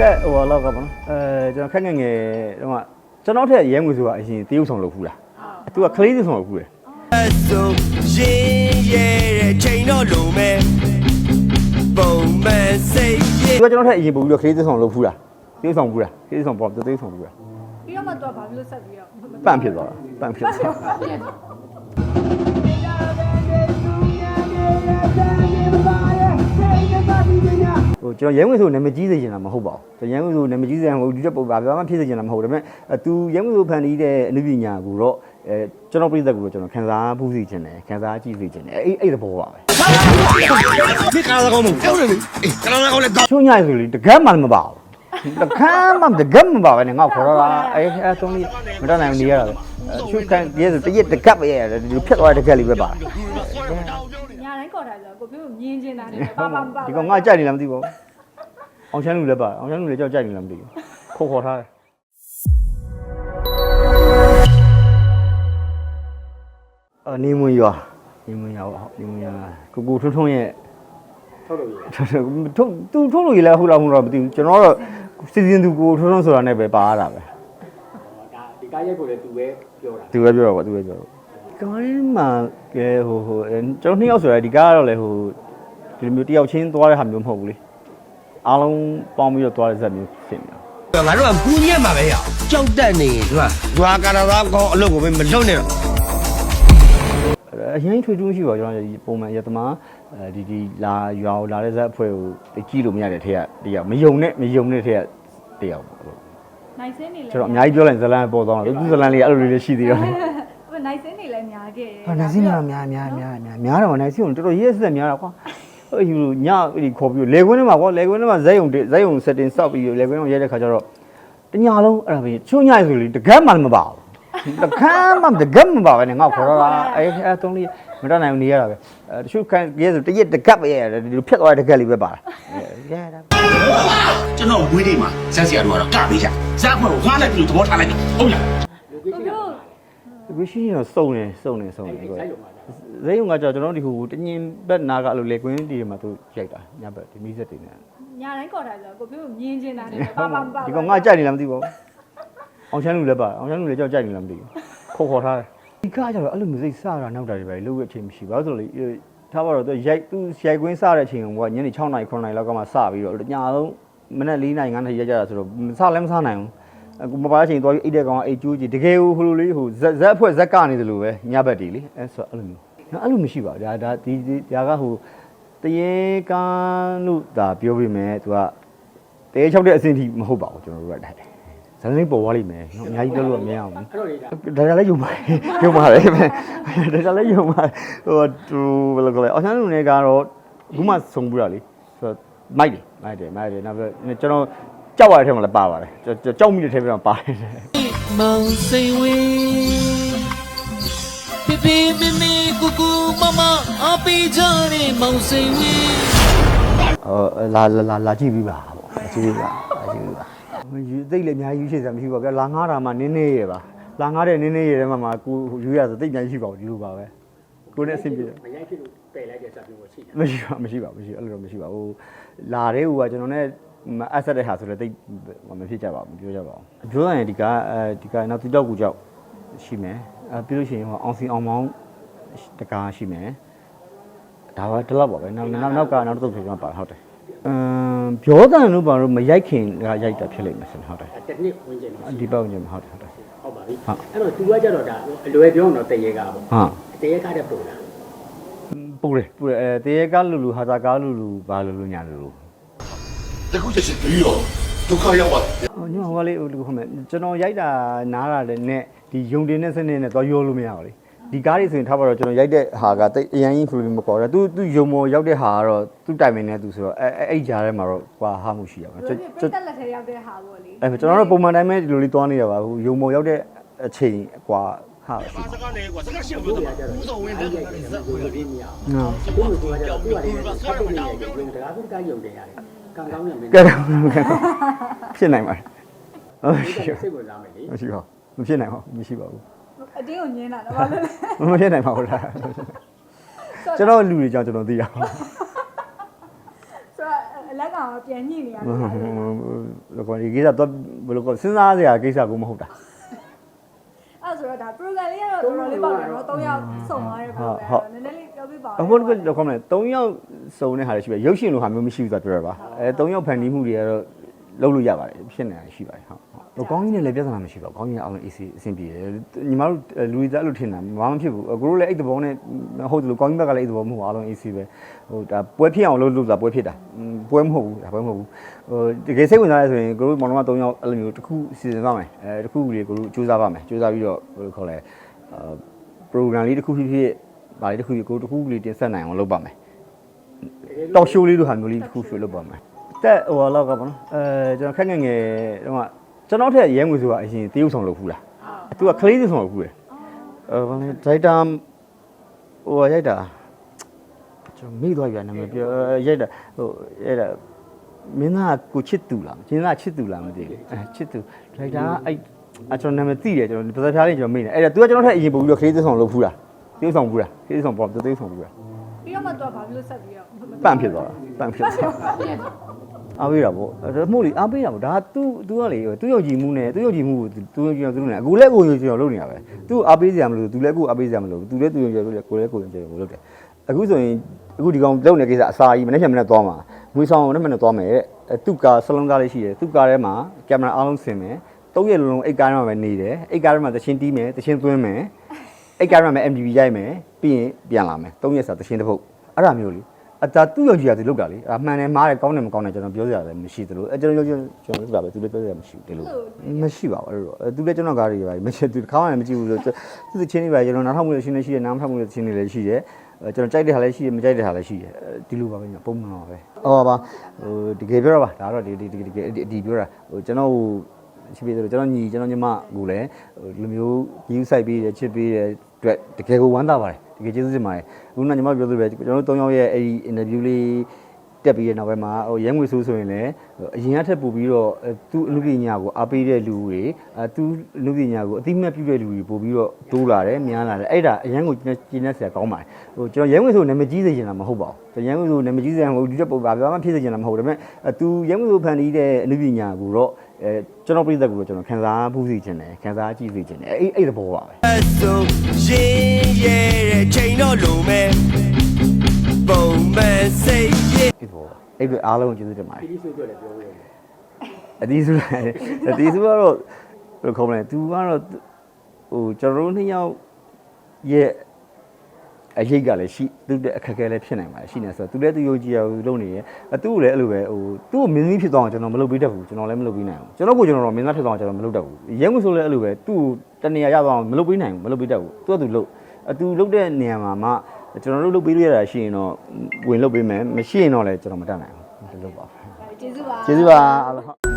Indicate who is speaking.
Speaker 1: တက်ဟိုလောက်ကပေါ့နော်အဲကျွန်တော်ခက်ငယ်ငယ်တော့ကကျွန်တော်ထက်ရဲငွေဆိုတာအရင်တရုပ်ဆောင်လုပ်ဖူးလားသူကကလေးသဆောင်လုပ်ဖူးတယ်
Speaker 2: ဆိုရင်ရဲ့ချိန်တော့လုံမဲ့ပုံမှန်စိတ်ရ
Speaker 1: သူကကျွန်တော်ထက်အရင်ပို့ပြီးတော့ကလေးသဆောင်လုပ်ဖူးလားတရုပ်ဆောင်ဖူးလားကလေးသဆောင်ပေါ့တရုပ်ဆောင်ဖူးလား
Speaker 3: ပြီးတော့မှတော့ဘာလို့ဆက်ပြီးတော့
Speaker 1: ပန့်ဖြစ်သွားတာပန့်ဖြစ်သွားတာ ဟိုကျွန်တော်ရဲငွေဆိုနာမည်ကြီးစေချင်တာမဟုတ်ပါဘူးကျွန်တော်ရဲငွေဆိုနာမည်ကြီးစေချင်ဟိုဒီချက်ပုံပါဘာမှဖြစ်စေချင်တာမဟုတ်ဒါပေမဲ့အဲသူရဲငွေဆိုဖန်တီးတဲ့အနုပညာကိုတော့အဲကျွန်တော်ပြည့်သက်ကိုတော့ကျွန်တော်ခန်းစားဖူးစေချင်တယ်ခန်းစားကြည့်စေချင်တယ်အဲ့အဲ့သဘောပါပဲ
Speaker 2: ဒီကားကောင်းမှုပြောတယ်လေအေးကားကောင်းလည်းကောင်း
Speaker 1: ချုံညိုင်ဆိုလေတကက်မှမပါဘူးတကက်မှတကက်မပါပဲနဲ့ငါ့ခေါ်တော့တာအဲအဲသုံးလေးမတတ်နိုင်ဘူးနေရတာပဲချွတ်ကန်ပြည့်ဆိုတရက်တကက်ပဲရတယ်ဒီလိုဖြတ်သွားတဲ့တကက်လေးပဲပါ
Speaker 3: ညာ တိုင်းခေါ်တာဆိုတော့ကိုပြောမြင်ချင်တာနဲ့ပါပါပါ
Speaker 1: ဒီကောင်ငါကြိုက်နေလားမသိပါဘူးအောင်ချမ်းလူလည်းပါအောင်ချမ်းလူလည်းကြောက်ကြိုက်နေလားမသိဘူးခေါ်ခေါ်ထားတယ်အာနေမွန်ရွာနေမွန်ရွာဟုတ်နေမွန်ရွာကိုကိုထွန်းထွန်းရဲ့
Speaker 4: ထုတ်လို့ရ
Speaker 1: ထုံသူထုံးလို့ရလဲဟုတ်လားမဟုတ်လားမသိဘူးကျွန်တော်တော့စီစဉ်သူကိုထွန်းထွန်းဆိုတာနဲ့ပဲပါရတာပဲ
Speaker 4: ဒါဒီကားရက်ကိုလည်းသူပဲပြောတာ
Speaker 1: သူပဲပြောတော့ပါသူပဲပြောတော့ ကောင်းမှကဲဟိုဟိုအဲကျွန်တော်နှစ်ယောက်ဆိုရယ်ဒီကားကတော့လေဟိုဒီလိုမျိုးတယောက်ချင်းသွားတဲ့ဟာမျိုးမဟုတ်ဘူးလေအားလုံးပေါင်းပြီးတော့သွားတဲ့ဇက်မျိုးဖြစ်နေတာ
Speaker 2: ငါတို့ကကူးညက်မှာပဲရအောင်ကြောက်တက်နေသူကရွာကာရာသားကောင်းအလုပ်ကိုပဲမလုပ်နဲ့တော့
Speaker 1: အရင်ထွေထူးရှိပါကျွန်တော်ဒီပုံမှန်ရသမားအဲဒီဒီလာရွာကိုလာတဲ့ဇက်အဖွဲ့ကိုကြည့်လို့မရတဲ့ထက်ကတယောက်မယုံနဲ့မယုံတဲ့ထက်ကတယောက်ပေါ့လို့
Speaker 3: နိုင်စင်းနေလဲ
Speaker 1: ကျွန်တော်အများကြီးပြောလိုက်ဇလန်ပေါ်သွားတော့သူဇလန်လေးအဲ့လိုလေးလည်းရှိသေးတော့
Speaker 3: ဟိုနိုင်စင်းနေလဲများခဲ့
Speaker 1: ဟာနိုင်စင်းများများများများများများတော့နိုင်စင်းကိုတော်တော်ရေးဆက်များတာကွာအဲ့ဒီလိုညအဲ့ဒီခေါ်ပြီးလေကွင်းထဲမှာကွာလေကွင်းထဲမှာဇက်ယုံဇက်ယုံ setting စောက်ပြီးလေကွင်းထဲမှာရဲတဲ့ခါကျတော့တညာလုံးအဲ့ဒါပဲချုံညိုင်ဆိုလေတကက်မှမပါဘူးတကက်မှတကက်မပါပဲနဲ့ငါခေါ်တော့တာအဲ့အဲသုံးလေးမတတ်နိုင်ဘူးနေရတာပဲအဲတချို့ခံရဲဆိုတရက်တကက်ပဲရတယ်ဒီလိုဖြတ်သွားတဲ့တကက်လေးပဲပါတာရဲတာ
Speaker 5: ကျွန်တော်ဝေးနေမှာဇက်စီယာတို့ကတော့ကပေးကြဇက်ဖွဲ့ကိုငှားလိုက်ပြီးသဘောထားလိုက်ပြီဟုတ်လား
Speaker 3: ကိုပြော
Speaker 1: ဒီရှိရင်တော့စုံနေစုံနေစုံနေကွာ
Speaker 4: ဆိုင်လုံးပါ
Speaker 1: ဇက်ယုံကကြောကျွန်တော်ဒီဟိုတညင်ဘက်နာကအဲ့လိုလေကွင်းဒီမှာသူရိုက်တာညဘက်ဒီမီးစက်တွေနဲ့
Speaker 3: ညာတိုင်းခေါ်တာဆိုတော့ကိုပြောမြင်ချင်တာနဲ့ပါပါပါ
Speaker 1: ဒီကောင်ငါကြိုက်နေလားမသိပါဘူးအောင်ချမ်းလူလည်းပါအောင်ချမ်းလူလည်းကြောက်ကြိုက်နေလားမသိဘူးခေါ်ခေါ်ထားတယ်ဒီကားကျတော့အဲ့လိုမျိုးစိတ်စတာနောက်တာတွေပဲလို့အချိန်မရှိဘူးဘာလို့လဲဆိုတော့ထားပါတော့သူရိုက်သူရိုက်ကွင်းစတဲ့အချိန်ကညနေ6နာရီ9နာရီလောက်ကမှစပြီးတော့ညလုံးမနေ့4နာရီ9နာရီရိုက်ကြတာဆိုတော့စလည်းမစနိုင်ဘူး အခုမပါတဲ့အချိန်သွားပြီးအိတ်တဲ့ကောင်ကအိတ်ကျိုးကြီးတကယ်ဟိုလိုလေးဟိုဇက်ဇက်အဖွဲ့ဇက်ကနေတယ်လို့ပဲညဘက်တည်းလေအဲဆိုအဲ့လိုမျိုးနော်အဲ့လိုမရှိပါဘူးဒါဒါဒီဒါကဟိုတရေကန်းလို့ဒါပြောပြီးမယ်သူကတဲချောက်တဲ့အဆင့်ထိမဟုတ်ပါဘူးကျွန်တော်တို့ကဒါဇန်လေးပေါ်သွားလိမ့်မယ်နော်အများကြီးပြောလို့မရအောင်
Speaker 4: အဲ့တော့လေဒါ
Speaker 1: ဘူးဒါကြလည်းယုံပါတယ်ယုံပါတယ်ဒါကြလည်းယုံပါတယ်ဟိုသူဘယ်လိုလဲအောင်ဆန်းလူနေကတော့အခုမှဆုံဘူးတာလေဆိုတော့မိုက်တယ်မိုက်တယ်မိုက်တယ်နောက်ပြီးကျွန်တော် ကြောက်ရတဲ့ထဲမှာလည်းပါပါတယ်ကြောက်မိတဲ့ထဲမှာပါတယ်
Speaker 6: မောင်စိန်ဝေးပြပြမမေကူကူမမအပီကြတဲ့မောင်စိန်ဝေး
Speaker 1: ဟိုလာလာလာလာကြည့်ပြီးပါပေါ့လာကြည့်ပြီးပါလာကြည့်ပြီးပါယူသိတ်လည်းအများကြီးယူရှိစရာမရှိပါဘူးဗျာလာငားတာမှနင်းနေရပါလာငားတဲ့နင်းနေရတဲ့မှာမှာကိုယူရဆိုသိတ်အများကြီးရှိပါဘူးဒီလိုပါပဲကိုနဲ့အဆင်ပြေတယ်
Speaker 4: မရိုက်ဖြစ်လို့ပယ်လိုက်တဲ့ဇာတ်မျိုးကိုရှိတယ်
Speaker 1: မရှိပါမရှိပါမရှိအဲ့လိုတော့မရှိပါဘူးလာတဲ့ဟိုကကျွန်တော်နဲ့ အဆက်တဲ့ဟာဆိုလည်းတိတ်မဖြစ်ကြပါဘူးပြောကြပါဘူးပြောရရင်ဒီကအဲဒီကနောက်တိတော့ကူကြောက်ရှိမယ်အဲပြီးလို့ရှိရင်ဟိုအောင်စီအောင်မောင်းတကားရှိမယ်ဒါပါတလောက်ပါပဲနောက်နောက်နောက်ကနောက်တစ်သုတ်ဆိုကျွန်တော်ပါဟုတ်တယ်အမ်ပြောတန်လို့ပါတော့မရိုက်ခင်ကရိုက်တာဖြစ်လိမ့်မယ်ဆိုဟုတ်တယ်
Speaker 4: တစ်နှစ်ဝင်ကျင်တော့
Speaker 1: ဒီပေါ့ညမဟုတ်တယ်ဟုတ်တယ်
Speaker 4: ဟုတ်ပါပြီ
Speaker 1: ဟုတ်
Speaker 4: အဲ့တော့ तू ကကြတော့ဒါအလွယ်ပြောတော့တရေကားပေါ့
Speaker 1: ဟာ
Speaker 4: တရေကားတဲ့ပုံလား
Speaker 1: ပူတယ်ပူတယ်အဲတေရကလူလူဟာတာကားလူလူဘာလူလူညာလူလူ
Speaker 5: တခုချက်ချက်ပြီးတော့ဒုက္ခရောက်ပါတယ်။
Speaker 1: ညဟိုကလေးဟိုလူဟုတ်မယ်ကျွန်တော်ရိုက်တာနားတာလည်းနဲ့ဒီယုံတင်တဲ့စနစ်နဲ့သွားရောလို့မရပါဘူး။ဒီကားတွေဆိုရင်ထားပါတော့ကျွန်တော်ရိုက်တဲ့ဟာကတိတ်အရန်ကြီးဖလိုမပေါ်တော့သူသူယုံမော်ရောက်တဲ့ဟာကတော့သူ့တိုင်ပင်နဲ့သူဆိုတော့အဲအဲ့ကြားထဲမှာတော့ကွာဟာမှုရှိရပါ
Speaker 3: ဘူး
Speaker 1: ကျွန်တော်
Speaker 3: ကျွန်တော်လက်ထဲရောက်တဲ့ဟာပေါ့လေ
Speaker 1: အဲကျွန်တော်တို့ပုံမှန်တိုင်းပဲဒီလိုလေးသွားနေရပါဘူးယုံမော်ရောက်တဲ့အချိန်ကွာဟာပါ
Speaker 5: စကားနေကွာစကားရှင်းလို့တော့ဘူးဆိုဝင်တ
Speaker 4: ယ်စက်ကိုပြင်းနေရအောင်
Speaker 1: ဟု
Speaker 4: တ်ကိုယ်ကိုယ်ကပြောတာပြောတာပြောတာတကားကိုတကားယုံတယ်ရတယ် ကံကောင်းနေမင်း
Speaker 1: ကဲတော့ဖြစ်နိုင်ပါတယ်။ဟုတ်ရှိ
Speaker 4: စိတ်ဝင်စားမယ်လေ
Speaker 1: မရှိပါဘူး။မဖြစ်နိုင်ပါဘူးမရှိပါဘူး
Speaker 3: အတင်းကိုညင်းတာတော့ဘာလို့လဲ။
Speaker 1: မဖြစ်နိုင်ပါဘူးလား။ကျွန်တော်လူတွေကြောင့်ကျွန်တော်သိရအောင်
Speaker 3: ဆိုတော့အလက်ကပြန်ညှိနေရတယ်
Speaker 1: လောကဒီကိစ္စတော့ဘယ်လိုကောစဉ်းစားစရာကိစ္စကိုမဟုတ်တာ
Speaker 3: အဲ့ဆိုတော့ဒါ program လေးကတော့တော်တော်လေးပေါ့နော်၃ယောက်စုံသွားတဲ့ program နည်းနည်းလေးပြောပြပါဦး
Speaker 1: အခုကတော့ကောင်းတယ်၃ယောက် စုံတဲ့ဟာတွေရှိပြီရုပ်ရှင်လိုဟာမျိုးမရှိဘူးဆိုတော့ပြောရပါအဲ၃ယောက်ဖန်တီးမှုတွေကတော့လုပ်လို့ရပါတယ်ဖြစ်နေတာရှိပါတယ်ဟုတ်ဟုတ်ကောင်းကြီးနဲ့လည်းပြဿနာမရှိပါဘူးကောင်းကြီးကအောင်လုံး AC အဆင်ပြေတယ်ညီမတို့လူတွေအဲ့လိုထင်တာဘာမှမဖြစ်ဘူးကိုတို့လည်းအဲ့တဘောနဲ့ဟုတ်တယ်လို့ကောင်းကြီးဘက်ကလည်းအဲ့တဘောမဟုတ်အားလုံး AC ပဲဟိုဒါပွဲဖြစ်အောင်လုပ်လို့တာပွဲဖြစ်တာပွဲမဟုတ်ဘူးဒါပွဲမဟုတ်ဘူးဟိုတကယ်စိတ်ဝင်စားရဲဆိုရင်ကိုတို့မောင်နှမ၃ယောက်အဲ့လိုမျိုးတစ်ခုစီစဉ်ပါမယ်အဲတစ်ခုတွေကိုတို့စူးစမ်းပါမယ်စူးစမ်းပြီးတော့ဘယ်လိုခေါ်လဲအာ program လေးတစ်ခုဖြစ်ဖြစ်ဗာလေးတစ်ခုဖြစ်ကိုတစ်ခုလေးတင်ဆက်နိုင်အောင်လုပ်ပါမယ် တောက်ရှိုးလေးလိုဟာမျိုးလေးတစ်ခုရွှေလုပ်ပါမယ်တက်ဟိုလောက်ကပေါ့နော်အဲကျွန်တော်ခက်ငယ်ငယ်တော့ကကျွန်တော်ထက်ရဲငွေဆိုတာအရင်တရုပ်ဆောင်လုပ်ဖူးလားသူကခလေးဆောင်လုပ်ဖူးတယ်အဲဘာလဲဒိုက်တာဟိုရိုက်တာကျွန်တော်မိသွားပြန်နာမည်ပြောရိုက်တာဟိုရိုက်တာမင်းသားကိုချစ်သူလားမင်းသားချစ်သူလားမသိဘူးအဲချစ်သူဒိုက်တာအဲ့အကျွန်တော်နာမည်သိတယ်ကျွန်တော်ပါဇာဖျားလေးကျွန်တော်မိတယ်အဲ့ဒါ तू ကကျွန်တော်ထက်အရင်ပို့ပြီးတော့ခလေးဆောင်လုပ်ဖူးလားတရုပ်ဆောင်ဖူးလားခလေးဆောင်ပေါ့တရုပ်ဆောင်ဖူးလား
Speaker 3: ပြီးတော့မှတော့ဘာလို့ဆက်ပြီးတော့
Speaker 1: ပန့်ဖြစ်သွားတာပန့်ဖြစ်သွားအားပေးတာပေါ့ဒါမှမဟုတ်လေအားပေးတာပေါ့ဒါက तू तू ကလေ तू ယုံကြည်မှုနဲ့ तू ယုံကြည်မှုကို तू ယုံကြည်အောင် तू လုပ်နေအခုလည်းကိုယုံကြည်အောင်လုပ်နေတာပဲ तू အားပေးစရာမလို तू လည်းကိုအားပေးစရာမလို तू လည်း तू ယုံကြည်လို့ကိုလည်းကိုယုံကြည်လို့လုပ်တယ်အခုဆိုရင်အခုဒီကောင်လုပ်နေတဲ့ကိစ္စအစာကြီးမနေ့ကမနေ့သွားမှာငွေဆောင်မနေ့ကမနေ့သွားမယ်တဲ့သူ့ကားစလုံးကားလေးရှိတယ်သူ့ကားထဲမှာကင်မရာအားလုံးဆင်မယ်သုံးရက်လုံးလုံးအိတ်ကားထဲမှာပဲနေတယ်အိတ်ကားထဲမှာသချင်းတီးမယ်သချင်းသွင်းမယ် အိတ်ကားထဲမှာ MTV ရိုက်မယ်ပြီးရင်ပြန်လာမယ်သုံးရက်စာသချင်းတစ်ပုတ်အဲ့ဒါမျိုးလေအတာသူ့ယောက်ျားသူလောက်တာလေအမှန်တယ်မားတယ်ကောင်းတယ်မကောင်းတယ်ကျွန်တော်ပြောစရာလည်းမရှိသလိုအဲကျွန်တော်ယောက်ျားကျွန်တော်လောက်တာပဲသူလည်းပြောစရာမရှိဘူးဒီလိုမရှိပါဘူးအဲ့တော့သူလည်းကျွန်တော်ကားတွေပါမရှိသူတစ်ခါမှလည်းမကြည့်ဘူးဆိုသူသူချင်းတွေပါကျွန်တော်နားထောင်မှုလည်းရှင်းနေရှိတယ်နားမထောင်မှုလည်းရှင်းနေလည်းရှိတယ်ကျွန်တော်ကြိုက်တဲ့ဟာလည်းရှိတယ်မကြိုက်တဲ့ဟာလည်းရှိတယ်ဒီလိုပါပဲပုံမှန်ပါပဲဟောပါဟိုတကယ်ပြောရပါဒါတော့ဒီဒီဒီဒီအဒီပြောတာဟိုကျွန်တော်ရှိပြီဆိုတော့ကျွန်တော်ညီကျွန်တော်ညီမကိုလည်းလူမျိုး view site ပေးတယ်ချစ်ပေးတယ် အတွက်တကယ်ကိုဝမ်းသာပါတယ်တကယ်ကျေးဇူးတင်ပါတယ်ခုနကညီမပြောသလိုပဲကျွန်တော်တို့၃ယောက်ရဲ့အဲ့ဒီ interview လေးတက်ပြီးတဲ့နောက်ပိုင်းမှာဟိုရဲငွေဆိုးဆိုရင်လည်းအရင်ကထက်ပိုပြီးတော့သူ့အမှုပညာကိုအားပေးတဲ့လူတွေအဲသူ့အမှုပညာကိုအတိမတ်ပြုတဲ့လူတွေပို့ပြီးတော့တိုးလာတယ်များလာတယ်အဲ့ဒါအရင်ကိုကျင်းနေဆရာကောင်းပါတယ်ဟိုကျွန်တော်ရဲငွေဆိုနာမည်ကြီးစေချင်တာမဟုတ်ပါဘူးကျွန်တော်ရဲငွေဆိုနာမည်ကြီးစေချင်တာမဟုတ်ဒီတက်ပို့ပါဘာမှဖြစ်စေချင်တာမဟုတ်ဒါပေမဲ့သူရဲငွေဆိုဖန်တီးတဲ့အမှုပညာကိုတော့အဲကျွန်တော်ပြည့်သက်ကိုတော့ကျွန်တော်ခံစားမှုစီချင်တယ်ခံစားကြည့်စေချင်တယ်အဲ့အဲ့သဘောပါပဲ
Speaker 2: အစုံ ရင်ရဲတဲ့ချိန်တော့လုံးမဲ့ပုံမှန်စိတ်ရ
Speaker 1: ဒီသဘောပါအဲ့ဒီအားလုံးကျေးဇူးတင်ပါတယ်
Speaker 4: ဒီဆိုကြလည်းပြောရတယ်
Speaker 1: အတီးစုလည်းအတီးစုကတော့ဘယ်လိုခေါ်မလဲ तू ကတော့ဟိုကျွန်တော်တို့နှစ်ယောက်ရဲ့ အရေးကလည်းရှိသူတဲ့အခက်အခဲလည်းဖြစ်နိုင်ပါတယ်ရှိနေဆိုတော့ तू လည်းသူယုံကြည်အောင်လုပ်နေရဲ့အတူလည်းအဲ့လိုပဲဟိုသူ့ကိုမင်းသမီးဖြစ်သွားအောင်ကျွန်တော်မလုပ်ပေးတတ်ဘူးကျွန်တော်လည်းမလုပ်ပေးနိုင်ဘူးကျွန်တော်ကိုကျွန်တော်တော့မင်းသားဖြစ်သွားအောင်ကျွန်တော်မလုပ်တတ်ဘူးရဲမှုဆိုလည်းအဲ့လိုပဲသူ့ကိုတနေရာရသွားအောင်မလုပ်ပေးနိုင်ဘူးမလုပ်ပေးတတ်ဘူးသူကသူလုပ်အတူလုပ်တဲ့နေရာမှာမှကျွန်တော်တို့လုပ်ပေးလို့ရတာရှိရင်တော့ဝင်လုပ်ပေးမယ်မရှိရင်တော့လည်းကျွန်တော်မတတ်နိုင်ဘူးဒီလိုပါပဲ
Speaker 3: ကျေးဇူးပါ
Speaker 1: ကျေးဇူးပါအားလုံး